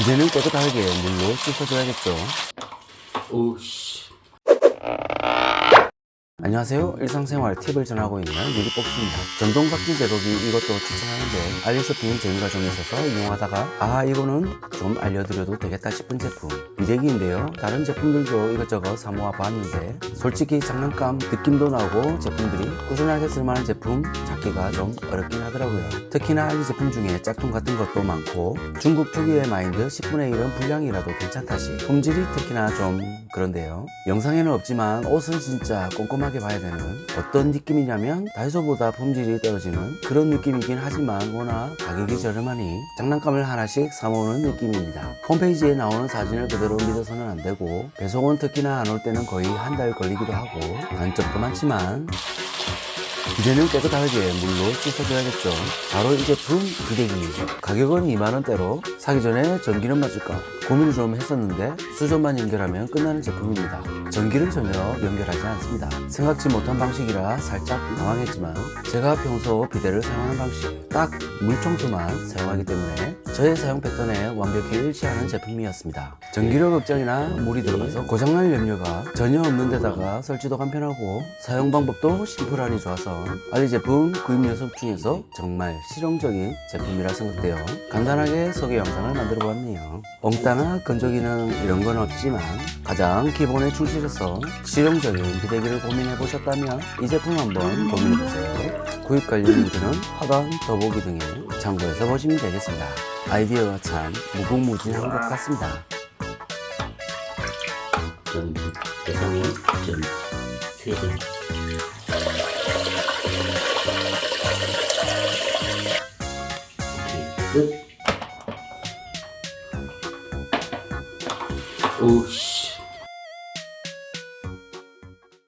이제는 깨끗하게 물로 씻어줘야겠죠. 오씨. 안녕하세요. 일상생활 팁을 전하고 있는 유리복스입니다. 전동각기 제로기 이것도 추천하는데 알리쇼핑 재미가 좀 있어서 이용하다가 아 이거는 좀 알려드려도 되겠다 싶은 제품 비대기인데요. 다른 제품들도 이것저것 사모아 봤는데 솔직히 장난감 느낌도 나고 제품들이 꾸준하게 쓸만한 제품 찾기가 좀 어렵긴 하더라고요. 특히나 알리 제품 중에 짝퉁 같은 것도 많고 중국 특유의 마인드 10분의 1은 불량이라도 괜찮다시 품질이 특히나 좀 그런데요. 영상에는 없지만 옷은 진짜 꼼꼼 하게 봐야 되는 어떤 느낌이냐면 다이소보다 품질이 떨어지는 그런 느낌이긴 하지만 워낙 가격이 저렴하니 장난감을 하나씩 사모으는 느낌입니다. 홈페이지에 나오는 사진을 그대로 믿어서는 안 되고 배송은 특히나 안 올 때는 거의 한 달 걸리기도 하고 단점도 많지만 이제는 깨끗하게 물로 씻어줘야겠죠. 바로 이 제품 비대기. 가격은 2만원대로 사기 전에 전기는 맞을까 고민을 좀 했었는데 수전만 연결하면 끝나는 제품입니다. 전기를 전혀 연결하지 않습니다. 생각지 못한 방식이라 살짝 당황했지만 제가 평소 비데를 사용하는 방식 딱 물청소만 사용하기 때문에 저의 사용 패턴에 완벽히 일치하는 제품이었습니다. 전기료 걱정이나 물이 들어가서 고장날 염려가 전혀 없는 데다가 설치도 간편하고 사용 방법도 심플하니 좋아서 알리 제품 구입 녀석 중에서 정말 실용적인 제품이라 생각되어 간단하게 소개 영상을 만들어 보았네요. 엉따 나 건조 기능 이런 건 없지만 가장 기본에 충실해서 실용적인 비대기를 고민해 보셨다면 이 제품 한번 고민해 보세요. 구입 관련 링크는 하단 더보기 등에 참고해서 보시면 되겠습니다. 아이디어가 참 무궁무진한 것 같습니다. 좀 대상이 좀. 오케이 끝. 오씨.